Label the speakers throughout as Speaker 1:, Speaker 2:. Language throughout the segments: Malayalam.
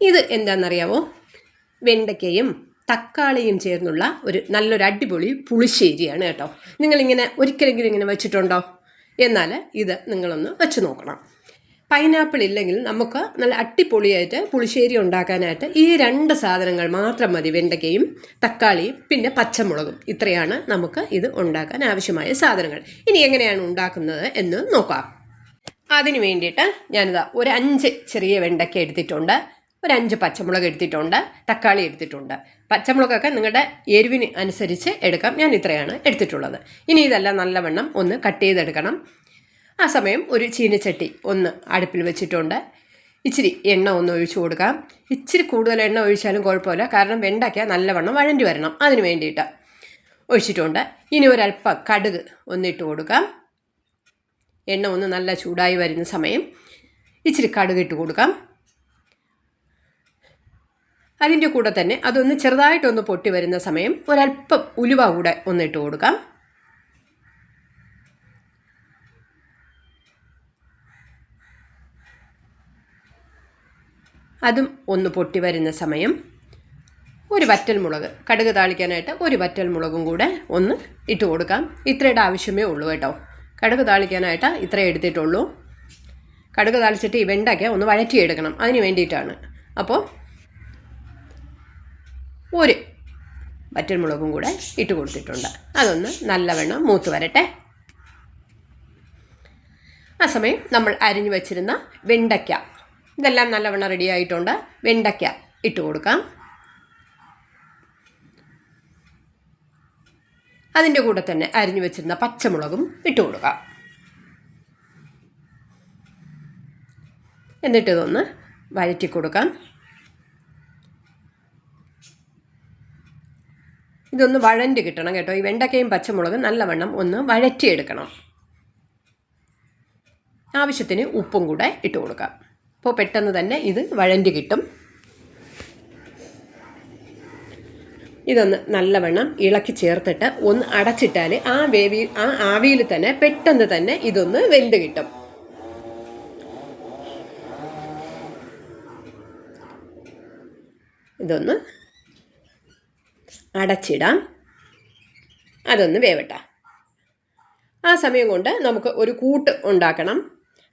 Speaker 1: ഇത് എന്താണെന്നറിയാമോ വെണ്ടയ്ക്കയും തക്കാളിയും ചേർന്നുള്ള ഒരു നല്ലൊരു അടിപൊളി പുളിശ്ശേരിയാണ് കേട്ടോ. നിങ്ങളിങ്ങനെ ഒരിക്കലെങ്കിലും ഇങ്ങനെ വെച്ചിട്ടുണ്ടോ? എന്നാൽ ഇത് നിങ്ങളൊന്ന് വെച്ച് നോക്കണം. പൈനാപ്പിൾ ഇല്ലെങ്കിൽ നമുക്ക് നല്ല അട്ടിപ്പൊളിയായിട്ട് പുളിശ്ശേരി ഉണ്ടാക്കാനായിട്ട് ഈ രണ്ട് സാധനങ്ങൾ മാത്രം മതി വെണ്ടയ്ക്കയും തക്കാളിയും പിന്നെ പച്ചമുളകും. ഇത്രയാണ് നമുക്ക് ഇത് ഉണ്ടാക്കാൻ ആവശ്യമായ സാധനങ്ങൾ. ഇനി എങ്ങനെയാണ് ഉണ്ടാക്കുന്നത് എന്ന് നോക്കാം. അതിന് വേണ്ടിയിട്ട് ഞാനിതാ ഒരു അഞ്ച് ചെറിയ വെണ്ടയ്ക്ക എടുത്തിട്ടുണ്ട്. ഒരു അഞ്ച് പച്ചമുളക് എടുത്തിട്ടുണ്ട് തക്കാളി എടുത്തിട്ടുണ്ട്. പച്ചമുളകൊക്കെ നിങ്ങളുടെ എരിവിന് അനുസരിച്ച് എടുക്കാം. ഞാൻ ഇത്രയാണ് എടുത്തിട്ടുള്ളത്. ഇനി ഇതെല്ലാം നല്ലവണ്ണം ഒന്ന് കട്ട് ചെയ്തെടുക്കണം. ആ സമയം ഒരു ചീനച്ചട്ടി ഒന്ന് അടുപ്പിൽ വെച്ചിട്ടുണ്ട്. ഇച്ചിരി എണ്ണ ഒന്ന് ഒഴിച്ചു കൊടുക്കാം. ഇച്ചിരി കൂടുതൽ എണ്ണ ഒഴിച്ചാലും കുഴപ്പമില്ല. കാരണം വെണ്ടയ്ക്ക നല്ലവണ്ണം വഴണ്ടി വരണം. അതിന് വേണ്ടിയിട്ട് ഒഴിച്ചിട്ടുണ്ട്. ഇനി ഒരല്പം കടുക് ഒന്നിട്ട് കൊടുക്കാം. എണ്ണ ഒന്ന് നല്ല ചൂടായി വരുന്ന സമയം ഇച്ചിരി കടുക് ഇട്ട് കൊടുക്കാം. അതിന്റെ കൂടെ തന്നെ അതൊന്ന് ചെറുതായിട്ടൊന്ന് പൊട്ടി വരുന്ന സമയം ഒരല്പം ഉലുവ കൂടെ ഒന്നിട്ട് കൊടുക്കാം. അതും ഒന്ന് പൊട്ടി വരുന്ന സമയം ഒരു വറ്റൽ മുളക് കടുക് താളിക്കാനായിട്ട് ഒരു വറ്റൽ മുളകും കൂടെ ഒന്ന് ഇട്ട് കൊടുക്കാം. ഇത്രയുടെ ആവശ്യമേ ഉള്ളൂ കേട്ടോ. കടുക് താളിക്കാനായിട്ട് ഇത്രയേ എടുത്തിട്ടുള്ളൂ. കടുക് താളിച്ചിട്ട് ഈ വെണ്ടയ്ക്ക ഒന്ന് വഴറ്റിയെടുക്കണം. അതിന് വേണ്ടിയിട്ടാണ്. അപ്പോൾ ഒരു വറ്റൽമുളകും കൂടെ ഇട്ട് കൊടുത്തിട്ടുണ്ട്. അതൊന്ന് നല്ലവണ്ണം മൂത്ത് വരട്ടെ. ആ സമയം നമ്മൾ അരിഞ്ഞു വച്ചിരുന്ന വെണ്ടയ്ക്ക. ഇതെല്ലാം നല്ലവണ്ണം റെഡി ആയിട്ടുണ്ട്. വെണ്ടയ്ക്ക ഇട്ട് കൊടുക്കാം. അതിന്റെ കൂടെ തന്നെ അരിഞ്ഞു വെച്ചിരുന്ന പച്ചമുളകും ഇട്ട് കൊടുക്കാം. എന്നിട്ടിതൊന്ന് വഴറ്റി കൊടുക്കാം. ഇതൊന്ന് വഴണ്ട് കിട്ടണം കേട്ടോ. ഈ വെണ്ടക്കയും പച്ചമുളകും നല്ലവണ്ണം ഒന്ന് വഴറ്റിയെടുക്കണം. ആവശ്യത്തിന് ഉപ്പും കൂടെ ഇട്ട് കൊടുക്കാം. അപ്പോൾ പെട്ടെന്ന് തന്നെ ഇത് വഴണ്ട് കിട്ടും. ഇതൊന്ന് നല്ലവണ്ണം ഇളക്കി ചേർത്തിട്ട് ഒന്ന് അടച്ചിട്ടാൽ ആ വേവി ആ ആവിയിൽ തന്നെ പെട്ടെന്ന് തന്നെ ഇതൊന്ന് വെന്ത് കിട്ടും. ഇതൊന്ന് അടച്ചിടാം. അതൊന്ന് വേവട്ടെ. ആ സമയം കൊണ്ട് നമുക്ക് ഒരു കൂട്ട് ഉണ്ടാക്കണം.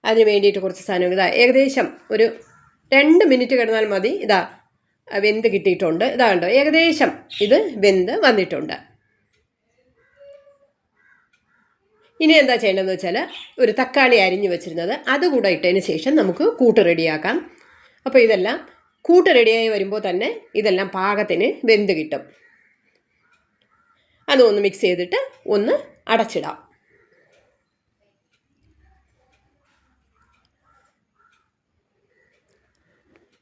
Speaker 1: അതിന് വേണ്ടിയിട്ട് കുറച്ച് സാധനം ഇതാ ഏകദേശം ഒരു രണ്ട് മിനിറ്റ് കിടന്നാൽ മതി. ഇതാ വെന്ത് കിട്ടിയിട്ടുണ്ട്. ഇതാ കണ്ടോ ഏകദേശം ഇത് വെന്ത് വന്നിട്ടുണ്ട്. ഇനി എന്താ ചെയ്യേണ്ടതെന്ന് വെച്ചാൽ ഒരു തക്കാളി അരിഞ്ഞു വെച്ചിരുന്നത് അതുകൂടെ ഇട്ടതിന് ശേഷം നമുക്ക് കൂട്ട് റെഡിയാക്കാം. അപ്പോൾ ഇതെല്ലാം കൂട്ട് റെഡിയായി വരുമ്പോൾ തന്നെ ഇതെല്ലാം പാകത്തിന് വെന്ത് കിട്ടും. അതൊന്ന് മിക്സ് ചെയ്തിട്ട് ഒന്ന് അടച്ചിടാം.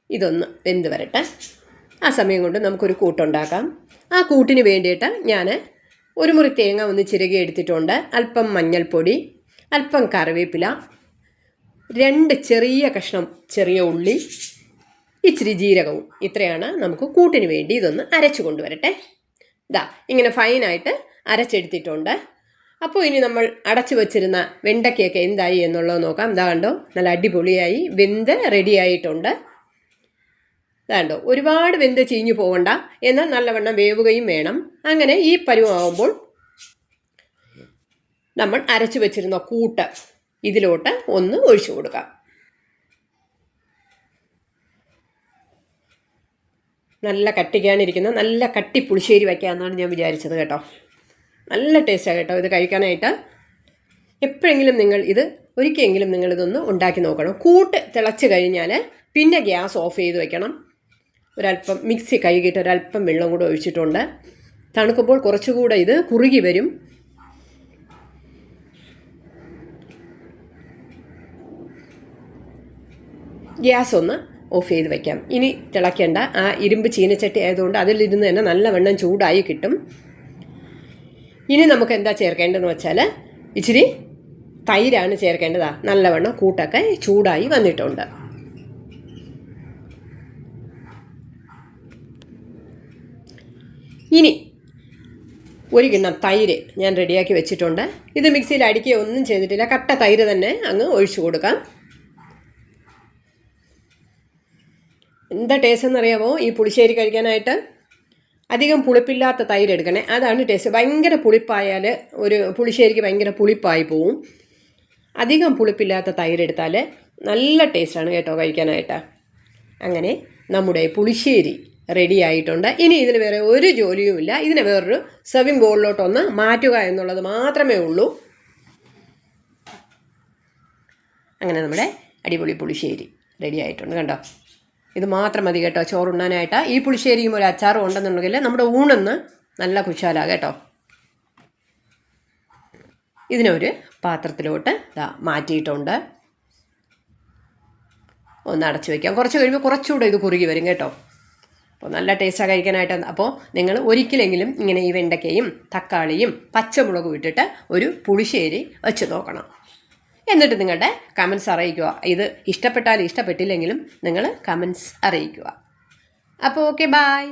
Speaker 1: ഇതൊന്ന് വെന്ത് വരട്ടെ. ആ സമയം കൊണ്ട് നമുക്കൊരു കൂട്ടുണ്ടാക്കാം. ആ കൂട്ടിന് വേണ്ടിയിട്ട് ഞാൻ ഒരു മുറി തേങ്ങ ഒന്ന് ചിരകി എടുത്തിട്ടുണ്ട്. അല്പം മഞ്ഞൾപ്പൊടി അല്പം കറിവേപ്പില രണ്ട് ചെറിയ കഷ്ണം ചെറിയ ഉള്ളി ഇച്ചിരി ജീരകവും. ഇത്രയാണ് നമുക്ക് കൂട്ടിന് വേണ്ടി ഇതൊന്ന് അരച്ചു കൊണ്ടുവരട്ടെ. ഇതാ ഇങ്ങനെ ഫൈനായിട്ട് അരച്ചെടുത്തിട്ടുണ്ട്. അപ്പോൾ ഇനി നമ്മൾ അടച്ചു വച്ചിരുന്ന വെണ്ടയ്ക്കൊക്കെ എന്തായി എന്നുള്ളത് നോക്കാം. ഇതാ കണ്ടോ നല്ല അടിപൊളിയായി വെന്ത് റെഡിയായിട്ടുണ്ട് ഇതാണ്ടോ ഒരുപാട് വെന്ത് ചീഞ്ഞു പോകണ്ട എന്നാൽ നല്ലവണ്ണം വേവുകയും വേണം. അങ്ങനെ ഈ പരുവാകുമ്പോൾ നമ്മൾ അരച്ചു വെച്ചിരുന്ന കൂട്ട് ഇതിലോട്ട് ഒന്ന് ഒഴിച്ചു കൊടുക്കാം. നല്ല കട്ടിക്കാനിരിക്കുന്ന നല്ല കട്ടി പുളിശ്ശേരി വയ്ക്കാമെന്നാണ് ഞാൻ വിചാരിച്ചത് കേട്ടോ. നല്ല ടേസ്റ്റാണ് കേട്ടോ ഇത് കഴിക്കാനായിട്ട്. എപ്പോഴെങ്കിലും നിങ്ങൾ ഇത് ഒരിക്കലെങ്കിലും നിങ്ങളിതൊന്ന് ഉണ്ടാക്കി നോക്കണം. കൂട്ട് തിളച്ച് കഴിഞ്ഞാൽ പിന്നെ ഗ്യാസ് ഓഫ് ചെയ്ത് വെക്കണം. ഒരല്പം മിക്സി കഴുകിയിട്ട് ഒരല്പം വെള്ളം കൂടെ ഒഴിച്ചിട്ടുണ്ട്. തണുക്കുമ്പോൾ കുറച്ചുകൂടെ ഇത് കുറുകി വരും. ഗ്യാസ് ഒന്ന് ഓഫ് ചെയ്ത് വയ്ക്കാം ഇനി തിളയ്ക്കേണ്ട ആ ഇരുമ്പ് ചീനച്ചട്ടി ആയതുകൊണ്ട് അതിലിരുന്ന് തന്നെ നല്ല നല്ലവണ്ണം ചൂടായി കിട്ടും. ഇനി നമുക്ക് എന്താ ചേർക്കേണ്ടതെന്ന് വെച്ചാൽ ഇച്ചിരി തൈരാണ് ചേർക്കേണ്ടതാ. നല്ലവണ്ണം കൂട്ടൊക്കെ ചൂടായി വന്നിട്ടുണ്ട്. ഇനി ഒരു കിണ്ണം തൈര് ഞാൻ റെഡിയാക്കി വെച്ചിട്ടുണ്ട്. ഇത് മിക്സിയിൽ അടിക്കുകയോ ഒന്നും ചെയ്തിട്ടില്ല. കട്ട തൈര് തന്നെ അങ്ങ് ഒഴിച്ചു കൊടുക്കാം. എന്താ ടേസ്റ്റ് എന്നറിയാമോ? ഈ പുളിശ്ശേരി കഴിക്കാനായിട്ട് അധികം പുളിപ്പില്ലാത്ത തൈര് എടുക്കണേ. അതാണ് ടേസ്റ്റ് ഭയങ്കര പുളിപ്പായാൽ ഒരു പുളിശ്ശേരിക്ക് ഭയങ്കര പുളിപ്പായി പോവും. അധികം പുളിപ്പില്ലാത്ത തൈര് എടുത്താൽ നല്ല ടേസ്റ്റാണ് കേട്ടോ കഴിക്കാനായിട്ട്. അങ്ങനെ നമ്മുടെ പുളിശ്ശേരി റെഡി ആയിട്ടുണ്ട്. ഇനി ഇതിന് വേറെ ഒരു ജോലിയുമില്ല ഇതിനെ വേറൊരു സെർവിങ് ബോളിലോട്ടൊന്ന് മാറ്റുക എന്നുള്ളത് മാത്രമേ ഉള്ളൂ. അങ്ങനെ നമ്മുടെ അടിപൊളി പുളിശ്ശേരി റെഡി ആയിട്ടുണ്ട് കണ്ടോ? ഇത് മാത്രം മതി കേട്ടോ ചോറുണ്ണാനായിട്ട്. ഈ പുളിശ്ശേരിയും ഒരു അച്ചാറും ഉണ്ടെന്നുണ്ടെങ്കിൽ നമ്മുടെ ഊണെന്ന് നല്ല കുശാലാ കേട്ടോ. ഇതിനൊരു പാത്രത്തിലോട്ട് ഇതാ മാറ്റിയിട്ടുണ്ട്. ഒന്ന് അടച്ചു വയ്ക്കാം കുറച്ച് കഴിയുമ്പോൾ കുറച്ചുകൂടെ ഇത് കുറുകി വരും കേട്ടോ. അപ്പോൾ നല്ല ടേസ്റ്റാണ് കഴിക്കാനായിട്ട്. അപ്പോൾ നിങ്ങൾ ഒരിക്കലെങ്കിലും ഇങ്ങനെ ഈ വെണ്ടയ്ക്കയും തക്കാളിയും പച്ചമുളകും ഇട്ടിട്ട് ഒരു പുളിശ്ശേരി വെച്ച് നോക്കണം. എന്നിട്ട് നിങ്ങളുടെ കമൻസ് അറിയിക്കുക. ഇത് ഇഷ്ടപ്പെട്ടാലും ഇഷ്ടപ്പെട്ടില്ലെങ്കിലും നിങ്ങൾ കമൻസ് അറിയിക്കുക. അപ്പോൾ ഓക്കെ ബായ്